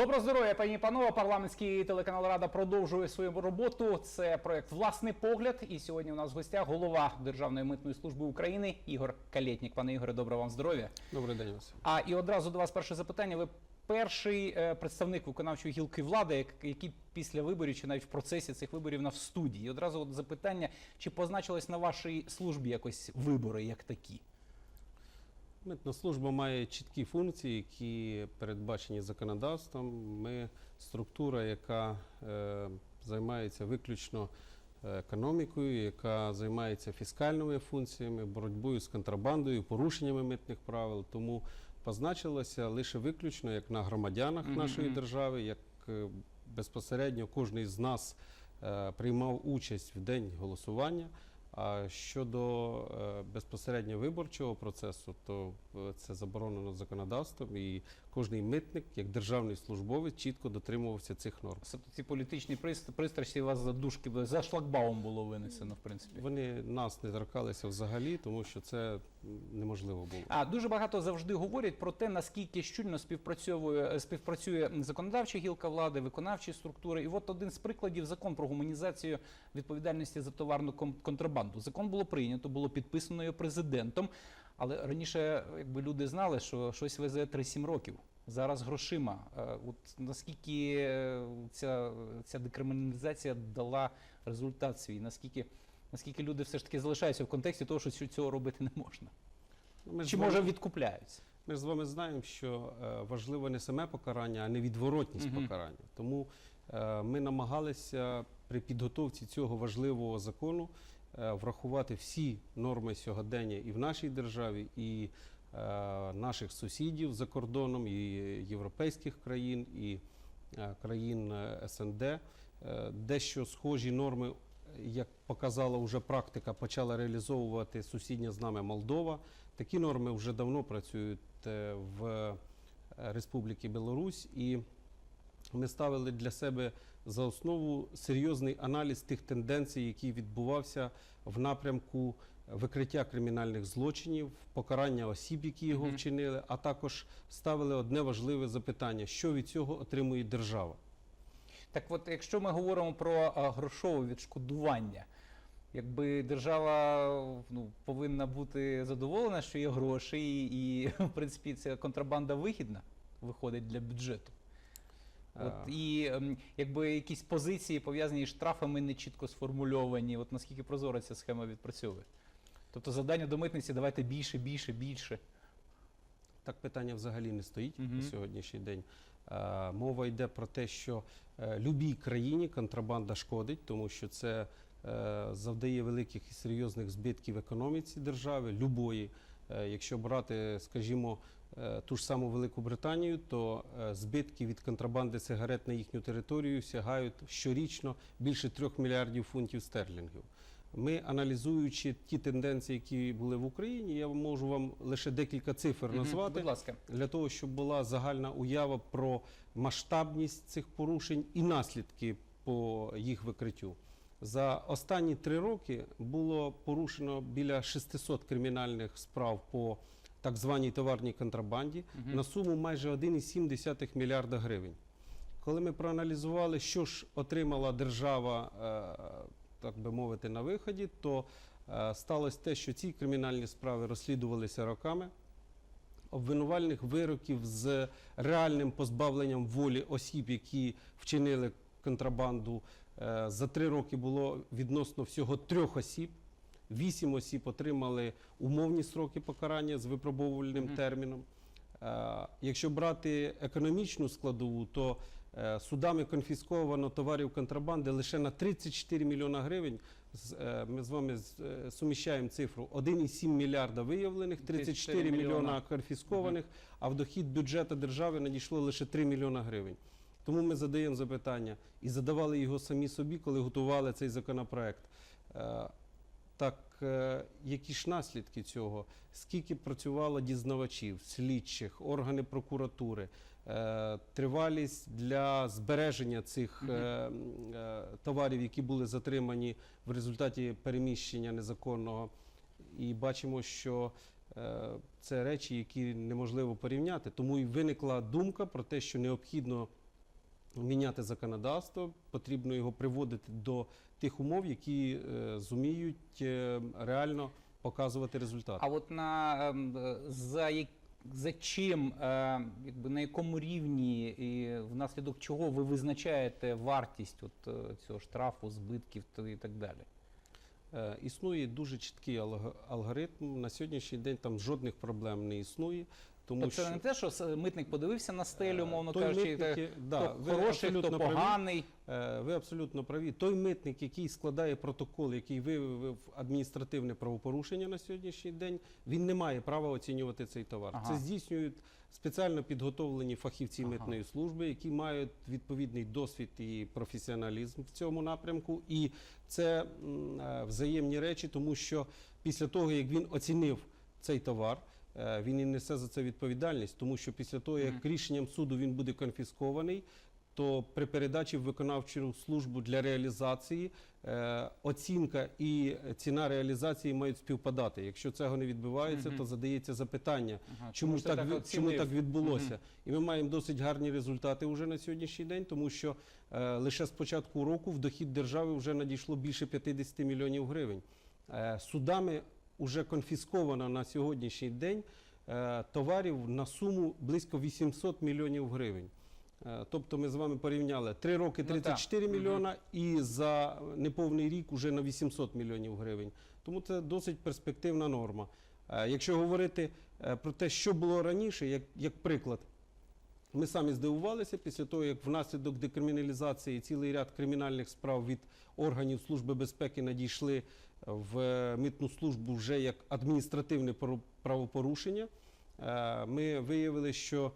Доброго здоров'я, пані і панове. Парламентський телеканал Рада продовжує свою роботу. Це проект Власний погляд. І сьогодні у нас в гостях голова Державної митної служби України Ігор Калєтнік. Пане Ігоре, доброго вам здоров'я. Добрий день, Василь. А і одразу до вас перше запитання. Ви перший е, представник виконавчої гілки влади, як- який після виборів чи навіть в процесі цих виборів на в студії. І одразу от запитання: чи позначилось на вашій службі якось вибори як такі? Митна служба має чіткі функції, які передбачені законодавством. Ми структура, яка е, займається виключно е, економікою, яка займається фіскальними функціями, боротьбою з контрабандою, порушеннями митних правил. Тому позначилося лише виключно як на громадянах Мгм, нашої держави, як е, безпосередньо кожен з нас е, приймав участь в день голосування. А щодо е, безпосередньо виборчого процесу, то е, це заборонено законодавством, і кожний митник, як державний службовець, чітко дотримувався цих норм. Тобто ці політичні прист- пристрасті у вас за були- за шлагбаум було винесено, в принципі. Вони нас не торкалися взагалі, тому що це неможливо було. А дуже багато завжди говорять про те, наскільки щільно співпрацьовує співпрацює законодавча гілка влади, виконавчі структури. І от один з прикладів закон про гуманізацію відповідальності за товарну кон- контрабанду. Закон було прийнято, було підписано його президентом. Але раніше, якби люди знали, що щось везе 3-7 років. Зараз грошима. Е, От наскільки е, ця, ця декриміналізація дала результат свій? Наскільки, наскільки люди все ж таки залишаються в контексті того, що цього робити не можна? Ну, Ми Чи вами- може відкупляються? Ми ж з вами знаємо, що е, важливо не саме покарання, а не відворотність покарання. Тому ми намагалися при підготовці цього важливого закону врахувати всі норми сьогодення і в нашій державі, і е, наших сусідів за кордоном, і європейських країн, і е, країн е, СНД. Е, Дещо схожі норми, як показала вже практика, почала реалізовувати сусідня з нами Молдова. Такі норми вже давно працюють е, в е, Республіці Білорусь, і ми ставили для себе за основу серйозний аналіз тих тенденцій, які відбувався в напрямку викриття кримінальних злочинів, покарання осіб, які його вчинили, а також ставили одне важливе запитання: що від цього отримує держава. Так от, якщо ми говоримо про грошове відшкодування, якби держава ну, повинна бути задоволена, що є гроші, і, і в принципі ця контрабанда вигідна виходить для бюджету. От, і ем, якби якісь позиції пов'язані з штрафами не чітко сформульовані, от наскільки прозора ця схема відпрацьовує. Тобто завдання до митниці давайте більше, більше, більше. Так питання взагалі не стоїть Мгм. на сьогоднішній день. Е, Мова йде про те, що е, любій країні контрабанда шкодить, тому що це е, завдає великих і серйозних збитків економіці держави, любої. Е, Якщо брати, скажімо, ту ж саму Велику Британію, то е, збитки від контрабанди сигарет на їхню територію сягають щорічно більше трьох мільярдів фунтів стерлінгів. Ми аналізуючи ті тенденції, які були в Україні, я можу вам лише декілька цифр назвати Будь ласка. для того, щоб була загальна уява про масштабність цих порушень і наслідки по їх викриттю. За останні три роки було порушено біля 600 кримінальних справ по так званій товарній контрабанді Мгм. на суму майже 1,7 мільярда гривень. Коли ми проаналізували, що ж отримала держава, е, так би мовити, на виході, то е, сталося те, що ці кримінальні справи розслідувалися роками. Обвинувальних вироків з реальним позбавленням волі осіб, які вчинили контрабанду, е, за три роки було відносно всього трьох осіб. Вісім осіб отримали умовні сроки покарання з випробовувальним Мгм. терміном. Е, Якщо брати економічну складову, то е, судами конфісковано товарів контрабанди лише на 34 мільйона гривень. Е, Ми з вами суміщаємо цифру 1,7 мільярда виявлених, 34 мільйона мільйона конфіскованих, а в дохід бюджету держави надійшло лише 3 мільйона гривень. Тому ми задаємо запитання і задавали його самі собі, коли готували цей законопроект. Так, е, які ж наслідки цього? Скільки працювало дізнавачів, слідчих, органи прокуратури, е, тривалість для збереження цих е, товарів, які були затримані в результаті переміщення незаконного. І бачимо, що це речі, які неможливо порівняти. Тому і виникла думка про те, що необхідно міняти законодавство, потрібно його приводити до тих умов, які е, зуміють е, реально показувати результат. А от на ем, за як- за чим, е, якби на якому рівні і внаслідок чого ви визначаєте вартість от цього штрафу, збитків і так далі? Існує дуже чіткий алгоритм. На сьогоднішній день там жодних проблем не існує. Тому Тобто що це не те, що митник подивився на стелю, е, мовно той кажучи, митник, да, хто ви хороший, хто праві. поганий. Е, Ви абсолютно праві. Той митник, який складає протокол, який виявив адміністративне правопорушення на сьогоднішній день, він не має права оцінювати цей товар. Ага. Це здійснюють спеціально підготовлені фахівці Ага. митної служби, які мають відповідний досвід і професіоналізм в цьому напрямку. І це е, взаємні речі, тому що після того, як він оцінив цей товар. Е, Він і несе за це відповідальність, тому що після того, як рішенням суду він буде конфіскований, то при передачі в виконавчу службу для реалізації е, оцінка і ціна реалізації мають співпадати. Якщо цього не відбувається, то задається запитання, Ага, чому так, ви- чому так відбулося. І ми маємо досить гарні результати вже на сьогоднішній день, тому що е, лише з початку року в дохід держави вже надійшло більше 50 мільйонів гривень. Е, судами вже конфісковано на сьогоднішній день е, товарів на суму близько 800 мільйонів гривень. Е, Тобто ми з вами порівняли 3 роки Ну, так. 34 ну, мільйона і за неповний рік уже на 800 мільйонів гривень. Тому це досить перспективна норма. Е, Якщо говорити про те, що було раніше, як, як приклад, ми самі здивувалися після того, як внаслідок декриміналізації цілий ряд кримінальних справ від органів Служби безпеки надійшли в митну службу вже як адміністративне право- правопорушення. Е, Ми виявили, що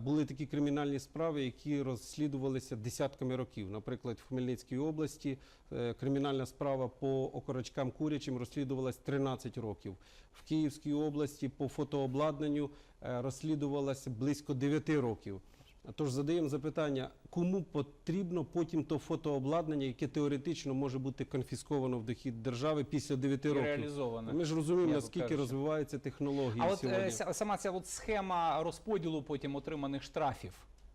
були такі кримінальні справи, які розслідувалися десятками років. Наприклад, в Хмельницькій області е, кримінальна справа по окорочкам курячим розслідувалась 13 років. В Київській області по фотообладнанню е, розслідувалася близько 9 років. Тож задаємо запитання, кому потрібно потім то фотообладнання, яке теоретично може бути конфісковано в дохід держави після 9 років. реалізовано. Ми ж розуміємо, наскільки кажучи. розвиваються технології А от сьогодні. е, сама ця от схема розподілу потім отриманих штрафів.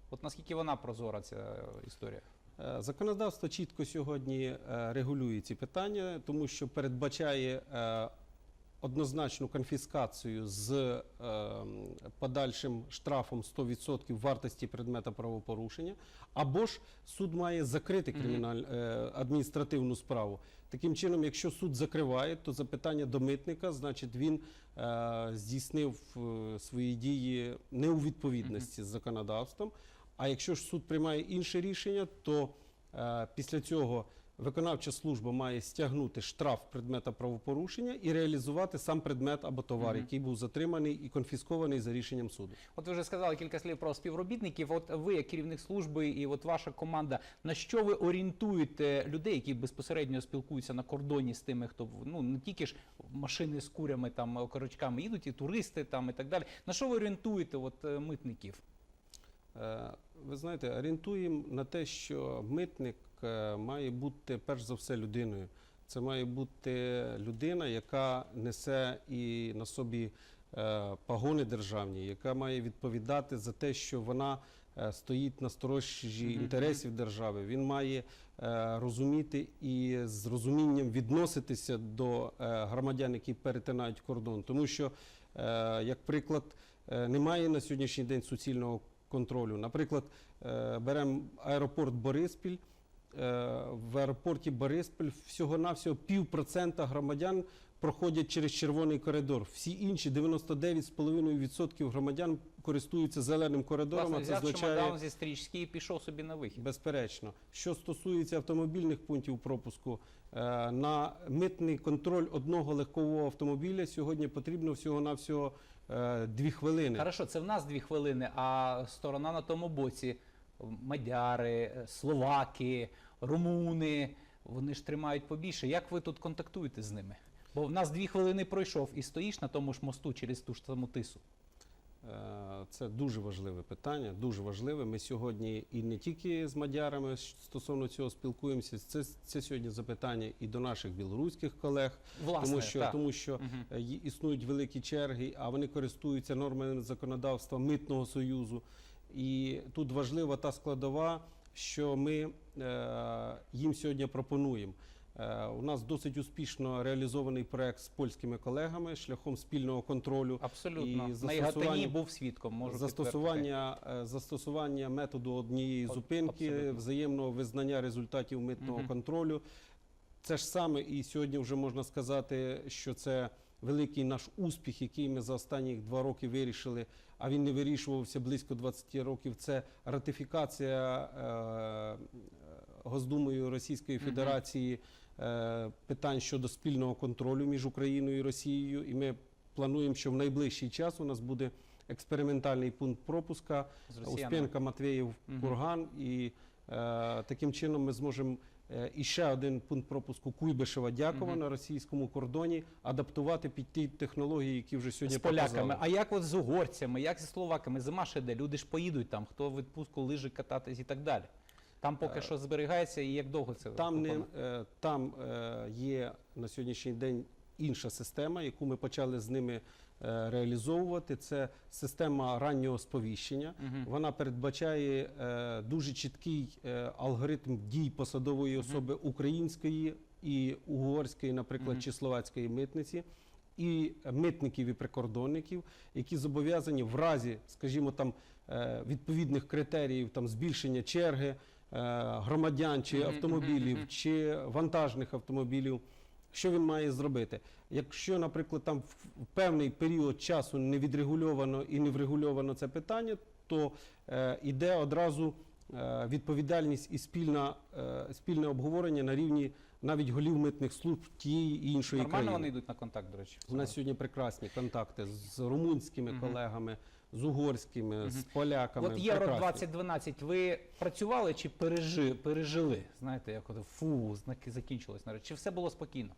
От наскільки вона прозора, ця е, історія? Е, Законодавство чітко сьогодні регулює ці питання, тому що передбачає однозначну конфіскацію з е, подальшим штрафом 100% вартості предмета правопорушення, або ж суд має закрити Мгм. криміналь е, адміністративну справу. Таким чином, якщо суд закриває, то запитання до митника, значить він е, здійснив е, свої дії не у відповідності з законодавством. А якщо ж суд приймає інше рішення, то е, після цього виконавча служба має стягнути штраф предмета правопорушення і реалізувати сам предмет або товар, який був затриманий і конфіскований за рішенням суду. От ви вже сказали кілька слів про співробітників. От ви, як керівник служби, і от ваша команда, на що ви орієнтуєте людей, які безпосередньо спілкуються на кордоні з тими, хто ну не тільки ж машини з курями там окорочками їдуть, і туристи там і так далі. На що ви орієнтуєте от е, митників? Е, Ви знаєте, орієнтуємо на те, що митник е, має бути перш за все людиною. Це має бути людина, яка несе і на собі е, пагони державні, яка має відповідати за те, що вона стоїть на сторожі інтересів держави. Він має розуміти і з розумінням відноситися до громадян, які перетинають кордон. Тому що, як приклад, немає на сьогоднішній день суцільного контролю. Наприклад, е, беремо аеропорт Бориспіль. Е, В аеропорті Бориспіль всього-навсього півпроцента громадян проходять через червоний коридор. Всі інші 99,5% громадян користуються зеленим коридором. Власне, а це взяв означає чемодан зі стрічки і пішов собі на вихід. Безперечно, що стосується автомобільних пунктів пропуску, е, на митний контроль одного легкового автомобіля сьогодні потрібно всього-навсього е, дві хвилини. Хорошо, це в нас дві хвилини, а сторона на тому боці мадяри, е, словаки, румуни. Вони ж тримають побільше. Як ви тут контактуєте з ними? Бо в нас дві хвилини пройшов і стоїш на тому ж мосту через ту ж саму тису. Е, Це дуже важливе питання, дуже важливе. Ми сьогодні і не тільки з мадярами стосовно цього спілкуємося. Це, це сьогодні запитання і до наших білоруських колег, Власне, тому що, так. тому що е, існують великі черги, а вони користуються нормами законодавства митного союзу. І тут важлива та складова, що ми е, їм сьогодні пропонуємо. Е, у нас досить успішно реалізований проект з польськими колегами шляхом спільного контролю. Абсолютно. І застосування- був свідком. Можу. Застосування, е, застосування методу однієї зупинки, абсолютно. взаємного визнання результатів митного Мгм. контролю. Це ж саме і сьогодні вже можна сказати, що це великий наш успіх, який ми за останні два роки вирішили, а він не вирішувався близько 20 років. Це ратифікація е, Госдумою Російської Федерації е, питань щодо спільного контролю між Україною і Росією. І ми плануємо, що в найближчий час у нас буде експериментальний пункт пропуска росіянами. Успенка, Матвєєв. Курган. І е, таким чином ми зможемо е, і ще один пункт пропуску Куйбишева Дякова Мгм. на російському кордоні адаптувати під ті технології, які вже сьогодні з поляками. показали. А як от з угорцями, як зі словаками? Зима ще де? Люди ж поїдуть там, хто в відпустку лижі кататись і так далі. Там поки Е, що зберігається і як довго це Там, не, е, там е, є на сьогоднішній день інша система, яку ми почали з ними е, реалізовувати. Це система раннього сповіщення. Мгм. Вона передбачає е, дуже чіткий е, алгоритм дій посадової особи української і угорської, наприклад, Мгм. чи словацької митниці. І митників і прикордонників, які зобов'язані в разі, скажімо, там е, відповідних критеріїв там збільшення черги громадян чи автомобілів, чи вантажних автомобілів. Що він має зробити? Якщо, наприклад, там в певний період часу не відрегульовано і не врегульовано це питання, то е, іде одразу е, відповідальність і спільна, е, спільне обговорення на рівні навіть голів митних служб тієї і іншої Нормально країни. вони йдуть на контакт, до речі. У нас сьогодні прекрасні контакти з румунськими колегами, з угорськими, з поляками. От Євро Прекрасні. 2012, ви працювали чи пережи, пережили? Знаєте, як от фу, знаки закінчилось нарешті. Чи все було спокійно?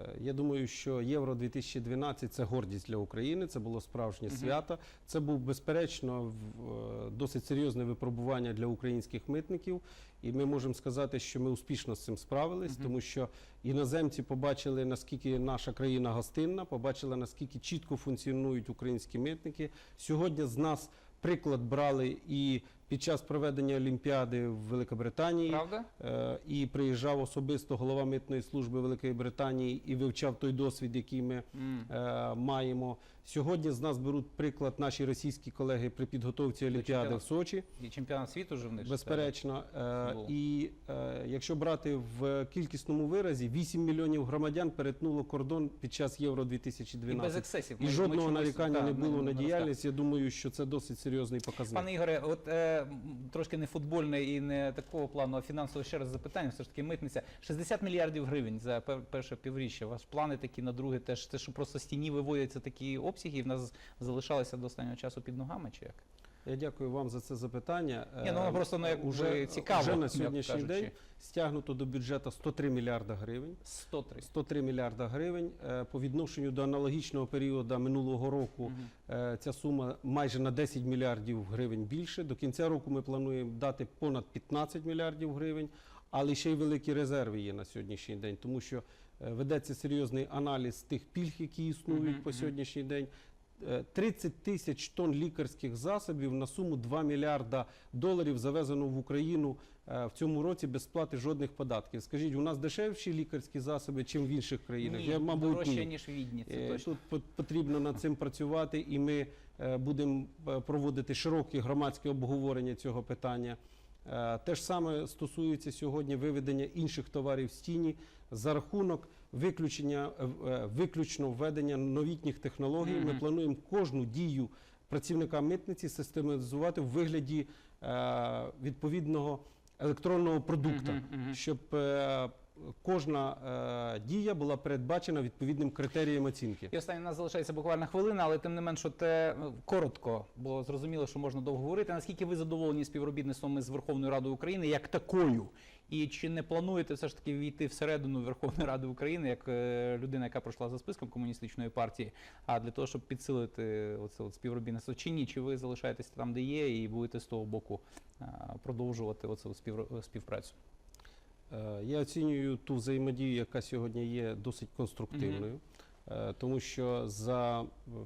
Е, Я думаю, що Євро 2012 це гордість для України. Це було справжнє свято. Це був безперечно в- е, досить серйозне випробування для українських митників. І ми можемо сказати, що ми успішно з цим справились, угу. тому що іноземці побачили наскільки наша країна гостинна, побачили наскільки чітко функціонують українські митники. Сьогодні з нас приклад брали і під час проведення Олімпіади в Великобританії. Правда? Е, і приїжджав особисто голова митної служби Великої Британії і вивчав той досвід, який ми М. е, маємо. Сьогодні з нас беруть приклад наші російські колеги при підготовці Олімпіади в. Сочі. І чемпіонат світу вже в них. Безперечно, Е, і е, якщо брати в кількісному виразі, 8 мільйонів громадян перетнуло кордон під час Євро І без 2012. ексцесів. І Ми- ми жодного чомусь, нарікання да, не було на діяльність. Я думаю, що це досить серйозний показник. Пане Ігоре, от е, трошки не футбольне і не такого плану, а фінансове ще раз запитання. Все ж таки митниця. 60 мільярдів гривень за пер- перше півріччя. Ваш плани такі на друге теж. Це що просто стіні виводяться такі обсяги, і в нас залишалися до останнього часу під ногами, чи як? Я дякую вам за це запитання. Ні, ну, Е, просто, ну, як уже, цікаво, Вже на сьогоднішній день стягнуто до бюджету 103 мільярда гривень. 103. 103 мільярда гривень. Е, По відношенню до аналогічного періоду минулого року е, ця сума майже на 10 мільярдів гривень більше. До кінця року ми плануємо дати понад 15 мільярдів гривень, але ще й великі резерви є на сьогоднішній день, тому що ведеться серйозний аналіз тих пільг, які існують Мгм, по сьогоднішній день. Е, 30 тисяч тонн лікарських засобів на суму 2 мільярда доларів завезено в Україну е, в цьому році без сплати жодних податків. Скажіть, у нас дешевші лікарські засоби, чим в інших країнах? Ні, Я, мабуть, дорожче, ніж в Відні, це Е, точно. Тут по- потрібно над цим працювати, і ми е, будемо е, проводити широке громадське обговорення цього питання. Е, Те ж саме стосується сьогодні виведення інших товарів з тіні за рахунок виключення е, е, виключно введення новітніх технологій. Ми плануємо кожну дію працівника митниці систематизувати в вигляді відповідного електронного продукту, Мгм, мгм. щоб е, кожна е, дія була передбачена відповідним критерієм оцінки. І останнє у нас залишається буквально хвилина, але тим не менш, от, е, коротко, бо зрозуміло, що можна довго говорити. Наскільки ви задоволені співробітництвом із Верховною Радою України як такою? І чи не плануєте все ж таки війти всередину Верховної Ради України як е, людина, яка пройшла за списком комуністичної партії, а для того, щоб підсилити оце от співробітництво? Чи ні? Чи ви залишаєтеся там, де є, і будете з того боку е, продовжувати оце от співпрацю? Е, Я оцінюю ту взаємодію, яка сьогодні є досить конструктивною. Е, Тому що за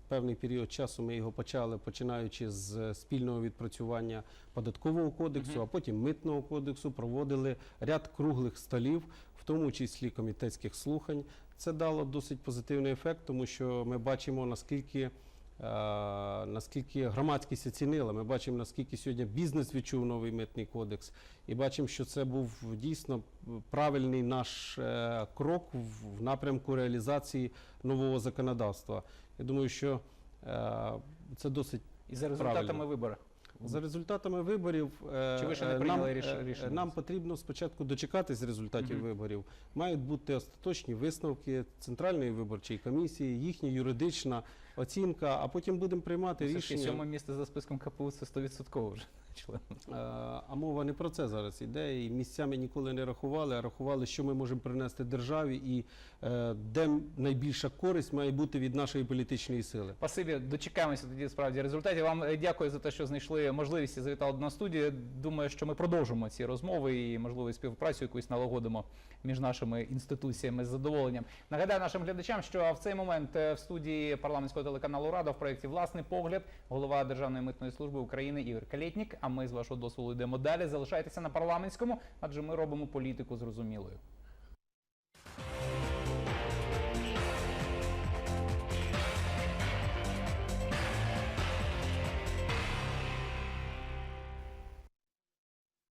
певний період часу ми його почали, починаючи з спільного відпрацювання податкового кодексу, Мгм. а потім митного кодексу, проводили ряд круглих столів, в тому числі комітетських слухань. Це дало досить позитивний ефект, тому що ми бачимо наскільки. Е, Наскільки громадськість оцінила, ми бачимо, наскільки сьогодні бізнес відчув новий митний кодекс, і бачимо, що це був дійсно правильний наш е, крок в, напрямку реалізації нового законодавства. Я думаю, що е, це досить І за результатами виборів. За результатами виборів. е, Чи ви ще не е, прийняли нам, ріш- е, рішення? Нам потрібно спочатку дочекатись результатів виборів. Мають бути остаточні висновки Центральної виборчої комісії, їхня юридична оцінка, а потім будемо приймати Все ж таки, рішення. сьоме місце за списком КПУ це 100% вже член. Е, А мова не про це зараз іде. І місцями ніколи не рахували, а рахували, що ми можемо принести державі і е, де найбільша користь має бути від нашої політичної сили. Спасибі, дочекаємося тоді справді результатів. Вам е, дякую за те, що знайшли можливість і завітали до нас студію. Думаю, що ми продовжимо ці розмови і можливо співпрацю якусь налагодимо між нашими інституціями з задоволенням. Нагадаю нашим глядачам, що в цей момент е, в студії парламентського телеканалу Рада в проєкті Власний погляд голова Державної митної служби України Ігор Калєтнік. А ми з вашого дозволу йдемо далі. Залишайтеся на парламентському, адже ми робимо політику зрозумілою.